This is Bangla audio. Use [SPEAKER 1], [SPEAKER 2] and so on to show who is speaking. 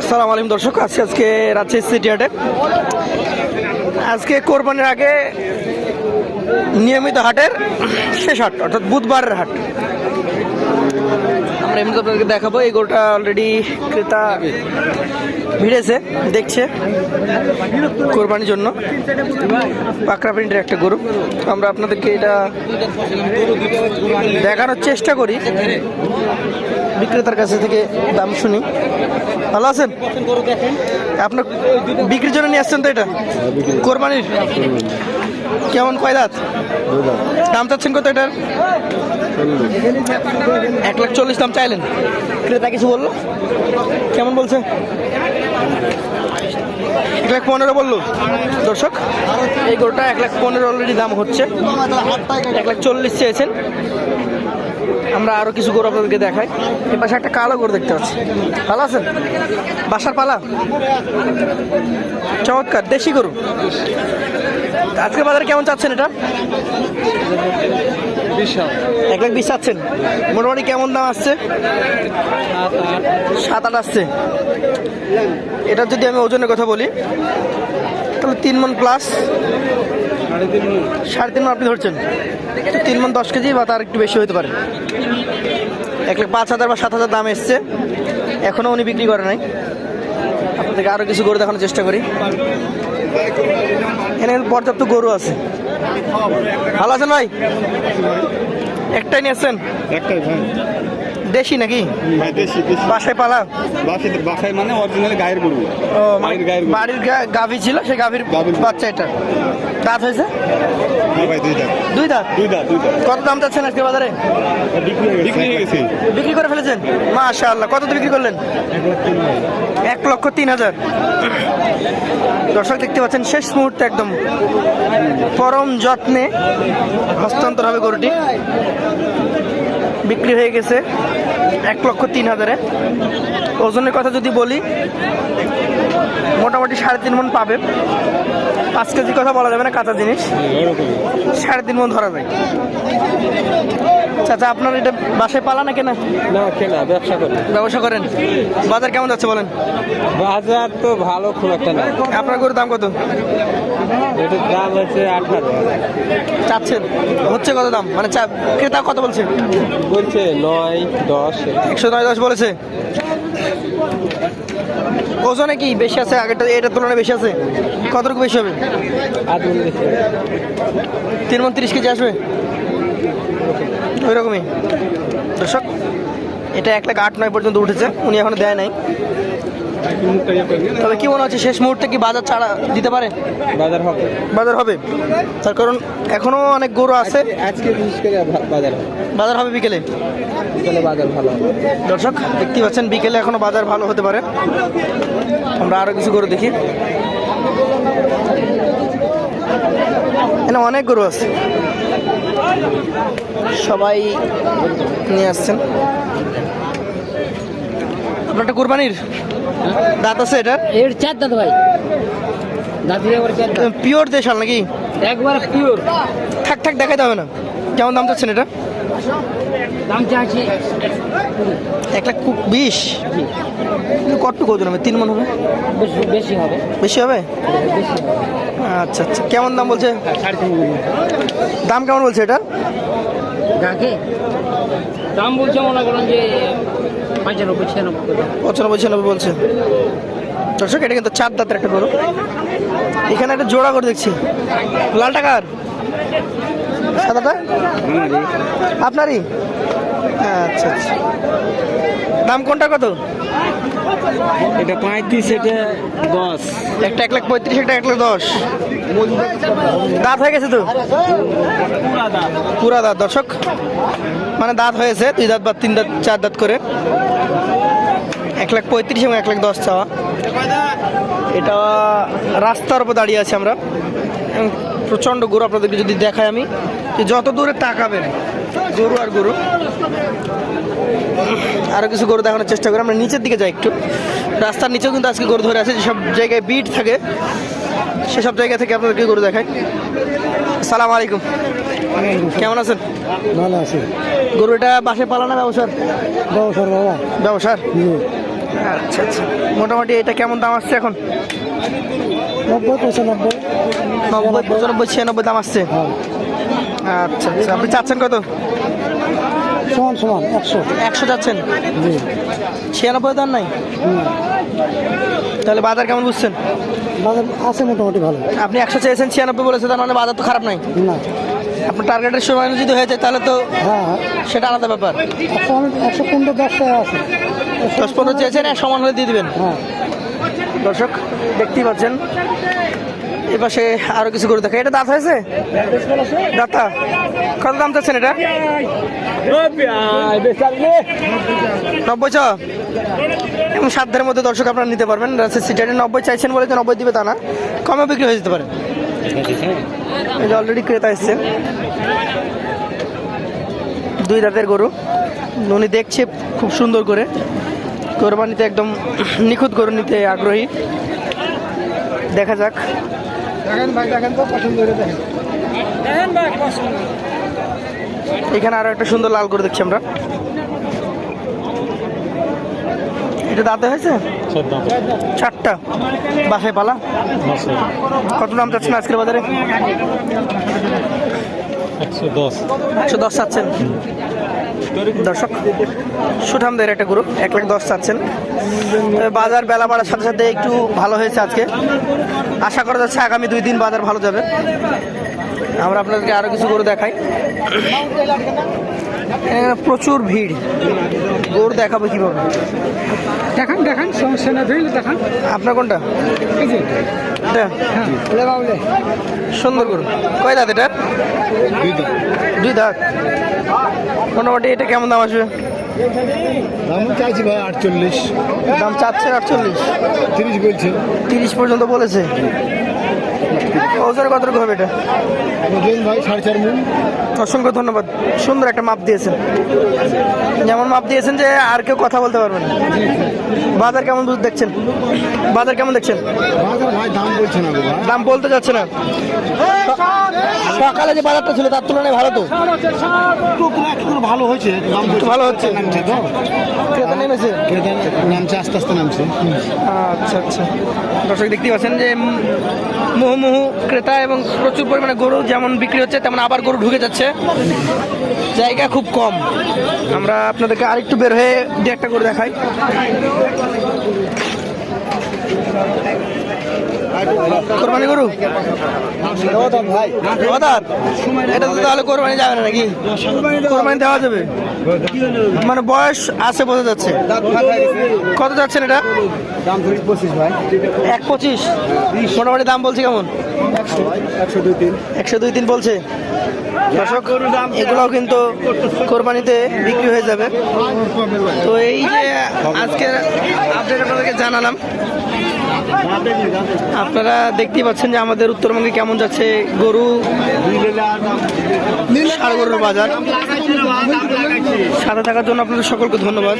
[SPEAKER 1] সালাম আলিম দর্শক আজকে আজকে রাজশাহী সিটি হাটে আজকে কোরবানির আগে নিয়মিত হাটের শেষ হাট, অর্থাৎ বুধবারের হাট। আমরা এমনি আপনাদেরকে দেখাবো, এই গরুটা অলরেডি ক্রেতা ভিড়েছে, দেখছে কোরবানির জন্য। পাকড়া প্রিন্টের একটা গরু। আমরা আপনাদেরকে এটা দেখানোর চেষ্টা করি। বিক্রেতার কাছে থেকে দাম শুনি। ভালো আছেন? আপনার বিক্রির জন্য নিয়ে আসছেন তো এটা? কোরবানির? কেমন কয় দাঁত দাম চাচ্ছেন কত এটার? এক লাখ চল্লিশ দাম চাইলেন। ক্রেতা কিছু বলল? কেমন বলছে? এক লাখ পনেরো বলল। দর্শক, এই গরুটা এক লাখ পনেরো অলরেডি দাম হচ্ছে। এক লাখ চল্লিশ চেয়েছেন। আমরা আরও কিছু গরু আপনাদেরকে দেখাই। এর পাশে একটা কালো গরু দেখতে পাচ্ছি। ভালো আছেন? বাসার পালা? চমৎকার দেশি গরু। আজকে বাজারে কেমন চাচ্ছেন এটা? এক লাখ বিশ চাচ্ছেন। মোটামুটি কেমন দাম আসছে? সাত আট আসছে। এটা যদি আমি ওজনের কথা বলি তাহলে তিন মন প্লাস সাড়ে তিন মন। আপনি ধরছেন। তিন মন দশ কেজি বা তার একটু বেশি হতে পারে। এক লাখ পাঁচ হাজার বা সাত হাজার দাম এসছে। এখনও উনি বিক্রি করে নাই। আপনাদেরকে আরও কিছু গরু দেখানোর চেষ্টা করি। এখানে পর্যাপ্ত গরু আছে। ভালো আছেন ভাই? একটাই নিয়ে আসছেন
[SPEAKER 2] একটাই ভাই।
[SPEAKER 1] দেশি নাকি?
[SPEAKER 2] ভাই দেশি দেশি।
[SPEAKER 1] বাসায় পালা?
[SPEAKER 2] বাসায় বাসায় মানে অরিজিনাল গায়ের গরু।
[SPEAKER 1] ও মানে
[SPEAKER 2] বাড়ির গায়ের গরু।
[SPEAKER 1] বাড়ির গা- গাভী ছিল সেই গাভীর। বাচ্চা এটা। দাঁত হয়েছে?
[SPEAKER 2] হ্যাঁ ভাই দুইটা
[SPEAKER 1] দুই দাঁত?
[SPEAKER 2] দুইটা দুইটা
[SPEAKER 1] কত দাম চাচ্ছেন আজকে বাজারে?
[SPEAKER 2] বিক্রি হয়ে গেছে বিক্রি হয়ে গেছে।
[SPEAKER 1] বিক্রি করে ফেলেছেন? মাশা আল্লাহ কত বিক্রি করলেন? এক লক্ষ তিন হাজার। দর্শক দেখতে পাচ্ছেন শেষ মুহূর্তে একদম পরম যত্নে হস্তান্তর হবে গরুটি। বিক্রি হয়ে গেছে এক লক্ষ তিন হাজারে। ওজনের কথা যদি বলি মোটামুটি সাড়ে তিন মন পাবে। পাঁচ কেজি কথা বলা যাবে না কাঁচা জিনিস। সাড়ে তিন মন ধরা যায়। চাচা আপনার এটা বাসায় পালা না কেনা?
[SPEAKER 3] না কেনা ব্যবসা করেন
[SPEAKER 1] ব্যবসা করেন? বাজার কেমন যাচ্ছে বলেন?
[SPEAKER 3] বাজার তো ভালো খুব একটা না
[SPEAKER 1] আপনার গরুর দাম কত?
[SPEAKER 3] এটার দাম হচ্ছে আঠারো
[SPEAKER 1] চাচ্ছেন? হচ্ছে কত দাম? মানে ক্রেতা কত বলছে?
[SPEAKER 3] বলছে নয় দশ।
[SPEAKER 1] একশো নয় দশ বলেছে। ওজনে কি বেশি আছে? আগেরটা এটার তুলনায় বেশি আছে? কতটুকু বেশি হবে? তিন মন তিরিশ কেজি আসবে? ওই রকমই দর্শক এটা এক লাখ আট নয় পর্যন্ত উঠেছে উনি এখনও দেয় নাই। তবে কি মনে হচ্ছে শেষ মুহূর্তে কি বাজার ছাড়া দিতে পারে?
[SPEAKER 3] বাজার হবে।
[SPEAKER 1] বাজার হবে? তার কারণ এখনও অনেক গরু আছে।
[SPEAKER 3] আজকে বিশেষ করে বাজার
[SPEAKER 1] বাজার হবে বিকেলে?
[SPEAKER 3] বিকেলে বাজার ভালো
[SPEAKER 1] দর্শক দেখতে পাচ্ছেন বিকেলে এখনও বাজার ভালো হতে পারে। আমরা আরও কিছু গরু দেখি। এখানে অনেক গরু আছে। সবাই নিয়ে আসছেন। আপনার একটা কোরবানির দাঁত আছে এটা?
[SPEAKER 4] এর চার দাঁত ভাই।
[SPEAKER 1] পিওর দেশাল নাকি?
[SPEAKER 4] একবার পিওর।
[SPEAKER 1] থাক থাক দেখাইতে হবে না। কেমন দাম চাচ্ছেন এটা? এক লাখ বিশ? কতটুকু ওজন হবে তিন মন হবে?
[SPEAKER 4] বেশি হবে।
[SPEAKER 1] বেশি হবে? আচ্ছা আচ্ছা। কেমন দাম বলছে?
[SPEAKER 4] কেজি
[SPEAKER 1] দাম কেমন বলছে এটা?
[SPEAKER 4] দাম বলছে মনে করেন যে পঁচানব্বই ছিয়ানব্বই।
[SPEAKER 1] পঁচানব্বই ছিয়ানব্বই বলছে। দর্শক এটা কিন্তু চার দাঁতের একটা গরু। এখানে একটা জোড়া করে দেখছি। লাল টাকার? সাদাটা? আপনারই। আচ্ছা আচ্ছা। দাম কোনটা কত?
[SPEAKER 3] এটা পঁয়ত্রিশ এটা দশ।
[SPEAKER 1] একটা এক লাখ পঁয়ত্রিশ একটা এক লাখ দশ। দাঁত হয়ে গেছে তো? পুরা দাঁত দর্শক। মানে দাঁত হয়েছে দুই দাঁত বা তিন দাঁত চার দাঁত করে। এক লাখ পঁয়ত্রিশ এবং এক লাখ দশ চাওয়া। এটা রাস্তার উপর দাঁড়িয়ে আছি আমরা। প্রচণ্ড গরু আপনাদেরকে যদি দেখাই আমি যে যত দূরে তাকাবেন গরু আর গরু আরও কিছু গরু দেখানোর চেষ্টা করি। আমরা নিচের দিকে যাই একটু। রাস্তার নিচেও কিন্তু আজকে গরু ধরে আছে যেসব জায়গায় বিট থাকে সেসব জায়গা থেকে আপনাদেরকে গরু দেখাই। সালাম আলাইকুম। কেমন আছেন?
[SPEAKER 5] ভালো আছে।
[SPEAKER 1] গরু এটা বাসে পালানা ব্যবসার?
[SPEAKER 5] ব্যবসার
[SPEAKER 1] ব্যবসার? আচ্ছা আচ্ছা। মোটামুটি এটা কেমন দাম আসছে এখন?
[SPEAKER 3] নব্বই পঁচানব্বই।
[SPEAKER 1] নব্বই পঁচানব্বই ছিয়ানব্বই দাম আসছে? আচ্ছা আচ্ছা। আপনি চাচ্ছেন কত?
[SPEAKER 3] সমান সমান একশো।
[SPEAKER 1] একশো চাচ্ছেন? ছিয়ানব্বই দাম নাই? তাহলে বাজার কেমন বুঝছেন?
[SPEAKER 3] বাজার আছে মোটামুটি ভালো।
[SPEAKER 1] আপনি একশো চেয়েছেন ছিয়ানব্বই বলেছে তার মানে বাজার তো খারাপ নাই?
[SPEAKER 3] না।
[SPEAKER 1] আপনার টার্গেটের সময় যদি হয়ে যায় তাহলে তো
[SPEAKER 3] হ্যাঁ। হ্যাঁ
[SPEAKER 1] সেটা আলাদা ব্যাপার।
[SPEAKER 3] একশো পনেরো দশ আছে।
[SPEAKER 1] দশ পনেরো চেয়েছেন, এক সমান হলে দিয়ে দিবেন।
[SPEAKER 3] হ্যাঁ।
[SPEAKER 1] দর্শক, দেখতেই পাচ্ছেন। এপাশে পাশে আরও কিছু করে দেখে এটা দাঁত হয়েছে? দাঁতা কত দাম চাচ্ছেন এটা? নব্বই চ। এবং সাধ্যের মধ্যে দর্শক আপনারা নিতে পারবেন। সিটারে নব্বই চাইছেন বলে যে নব্বই দিবে তা না। কমে বিক্রি হয়ে যেতে পারে। অলরেডি ক্রেতা এসছে দুই দাঁতের গরু। উনি দেখছে খুব সুন্দর করে। কোরবানিতে একদম নিখুঁত গরু নিতে আগ্রহী। দেখা যাক।
[SPEAKER 3] দেখেন ভাই দেখেন তো পছন্দ করে দেখেন।
[SPEAKER 1] এখানে আরও একটা সুন্দর লাল গরু দেখছি আমরা। এটা দাঁতে হয়েছে? চারটা। বাসায় পালা? কত দাম চাচ্ছেন আজকের বাজারে?
[SPEAKER 2] একশো দশ।
[SPEAKER 1] একশো দশ চাচ্ছেন? দর্শক সুঠামদের একটা গ্রুপ এক লাখ দশ চাচ্ছেন। তবে বাজার বেলা বাড়ার সাথে সাথে একটু ভালো হয়েছে আজকে। আশা করা যাচ্ছে আগামী দুই দিন বাজার ভালো যাবে। আমরা আপনাদেরকে আরও কিছু গরু দেখাই। প্রচুর ভিড়। গরু দেখাবো কীভাবে?
[SPEAKER 3] দেখান দেখান সমস্যা না দেখান।
[SPEAKER 1] আপনার কোনটা? এটা? সুন্দর গরু। কয় দাঁত এটা? দুই দাঁত। মোটামুটি এটা কেমন দাম আসবে?
[SPEAKER 2] দাম চাইছি ভাই আটচল্লিশ।
[SPEAKER 1] দাম চাচ্ছে আটচল্লিশ?
[SPEAKER 2] তিরিশ বলছে।
[SPEAKER 1] তিরিশ পর্যন্ত বলেছে? ওজনে কতটুকু হবে এটা?
[SPEAKER 2] ভাই সাড়ে চার
[SPEAKER 1] অসংখ্য ধন্যবাদ। সুন্দর একটা মাপ দিয়েছেন। যেমন মাপ দিয়েছেন যে আর কেউ কথা বলতে পারবেন বাজার কেমন দেখছেন? বাজার কেমন দেখছেন?
[SPEAKER 2] দাম বলছে না
[SPEAKER 1] দাম বলতে যাচ্ছে না। সকালে যে বাজারটা ছিল তার তুলনায় ভালো তো।
[SPEAKER 2] ভালো হয়েছে দাম
[SPEAKER 1] ভালো হচ্ছে।
[SPEAKER 2] নামছে তো?
[SPEAKER 1] ক্রেতা নেমেছে?
[SPEAKER 2] ক্রেতা নামছে আস্তে আস্তে নামছে।
[SPEAKER 1] আচ্ছা আচ্ছা। দর্শক দেখতে পাচ্ছেন যে মুহুমুহু ক্রেতা এবং প্রচুর পরিমাণে গরু যেমন বিক্রি হচ্ছে তেমন আবার গরু ঢুকে যাচ্ছে। জায়গা খুব কম। আমরা আপনাদেরকে আরেকটু বের হয়ে দু একটা করে দেখাই। কোরবানি গরু এটা তো তাহলে কোরবানি যাবে না নাকি? কোরবানি দেওয়া যাবে। মানে বয়স আছে বোঝা যাচ্ছে। কত যাচ্ছেন এটা? এক পঁচিশ। মোটামুটি দাম বলছে কেমন? একশো দুই তিন বলছে। দর্শক, এগুলোও কিন্তু কোরবানিতে বিক্রি হয়ে যাবে। তো এই যে আজকে আপডেট আপনাদেরকে জানালাম। আপনারা দেখতেই পাচ্ছেন যে আমাদের উত্তরবঙ্গে কেমন যাচ্ছে গরু ষাড় গরুর বাজার। সাথে থাকার জন্য আপনাদের সকলকে ধন্যবাদ।